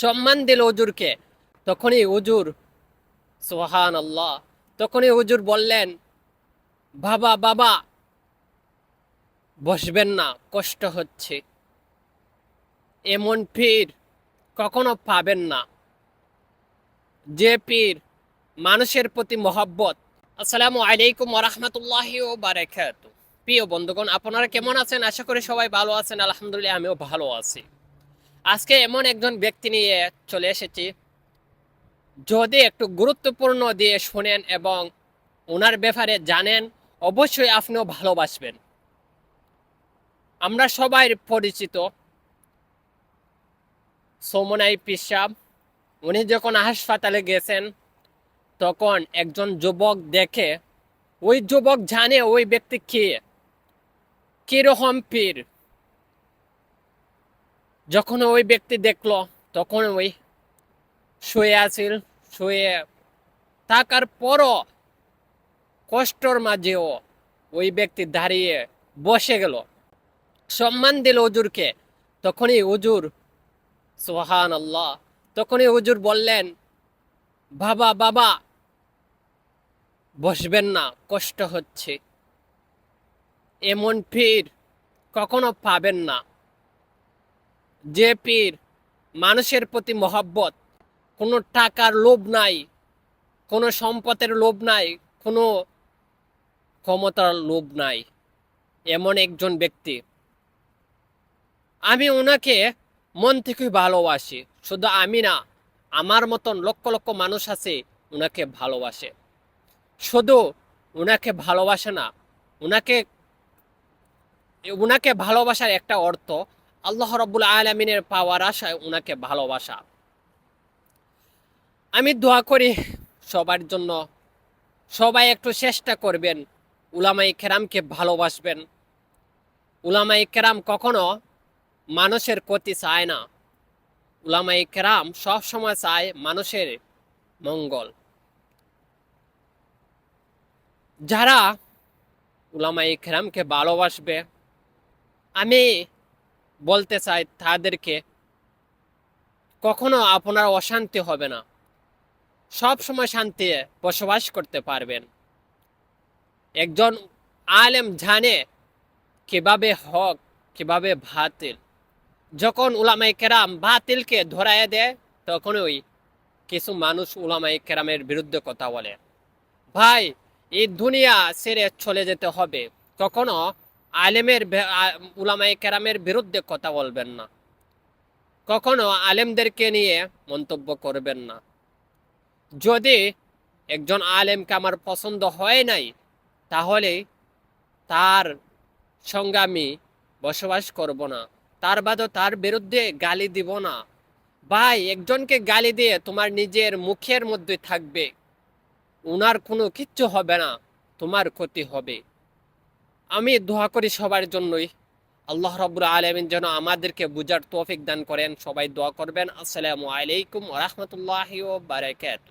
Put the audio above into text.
সম্মান দিল হুজুরকে। তখনই হুজুর সোহান আল্লাহ তখনই হুজুর বললেন, বাবা বাবা, বসবেন না, কষ্ট হচ্ছে। এমন পীর কখনো পাবেন না। যে পীর মানুষের প্রতি মহব্বত। আসসালামু আলাইকুম ওরহমতুল্লাহি ও বারাকাত প্রিয় বন্ধুগণ, আপনারা কেমন আছেন? আশা করি সবাই ভালো আছেন। আলহামদুলিল্লাহ, আমিও ভালো আছি। আজকে এমন একজন ব্যক্তি নিয়ে চলে এসেছি, যদি একটু গুরুত্বপূর্ণ দিয়ে শোনেন এবং ওনার ব্যাপারে জানেন, অবশ্যই আপনিও ভালোবাসবেন। আমরা সবাই পরিচিত। সোমনাই পিসাব, উনি যখন হাসপাতালে গেছেন, তখন একজন যুবক দেখে, ওই যুবক জানে ওই ব্যক্তি কে? কীরকম পীর? যখন ওই ব্যক্তি দেখল, তখন ওই শুয়ে আছিল, শুয়ে থাকার পরও কষ্টর মাঝেও ওই ব্যক্তি দাঁড়িয়ে বসে গেল। সম্মান দিল হুজুরকে তখনই হুজুর সোহান আল্লাহ তখনই হুজুর বললেন, বাবা বাবা, বসবেন না, কষ্ট হচ্ছে। এমন ফির কখনো পাবেন না। যে পীর মানুষের প্রতি মহব্বত, কোনো টাকার লোভ নাই, কোনো সম্পদের লোভ নাই, কোনো ক্ষমতার লোভ নাই, এমন একজন ব্যক্তি। আমি ওনাকে মন থেকে ভালোবাসি, শুধু আমি না, আমার মতন লক্ষ লক্ষ মানুষ আছে ওনাকে ভালোবাসে। শুধু ওনাকে ভালোবাসে না, ওনাকে ওনাকে ভালোবাসার একটা অর্থ আল্লাহ রব্বুল আলমিনের পাওয়ার আশায় ওনাকে ভালোবাসা। আমি দোয়া করি সবার জন্য। সবাই একটু চেষ্টা করবেন উলামাই কেরামকে ভালোবাসবেন। উলামাই কেরাম কখনো মানুষের ক্ষতি চায় না। উলামাই কেরাম সবসময় চায় মানুষের মঙ্গল। যারা উলামাই কেরামকে ভালোবাসবে, আমি বলতে চাই তাদেরকে, কখনো আপনার অশান্তি হবে না। সব সময় শান্তি বসবাস করতে পারবেন। একজন আলেম জানে কীভাবে হক, কীভাবে বাতিল। যখন উলামাই কেরাম বাতিলকে ধরায় দেয় তখন ওই কিছু মানুষ উলামাই কেরামের বিরুদ্ধে কথা বলে। ভাই, এই দুনিয়া ছেড়ে চলে যেতে হবে। কখনো আলেমের উলামাই কেরামের বিরুদ্ধে কথা বলবেন না। কখনো আলেমদেরকে নিয়ে মন্তব্য করবেন না। যদি একজন আলেমকে আমার পছন্দ হয় নাই, তাহলে তার সঙ্গে আমি বসবাস করব না। তার বাদও তার বিরুদ্ধে গালি দিব না। ভাই, একজনকে গালি দিয়ে তোমার নিজের মুখের মধ্যে থাকবে। উনার কোনো কিচ্ছু হবে না, তোমার ক্ষতি হবে। আমি দোয়া করি সবার জন্যই। আল্লাহ রব্বুল আলমিন যেন আমাদেরকে বুঝার তৌফিক দান করেন। সবাই দোয়া করবেন। আসসালামু আলাইকুম রহমতুল্লাহ বারাকাত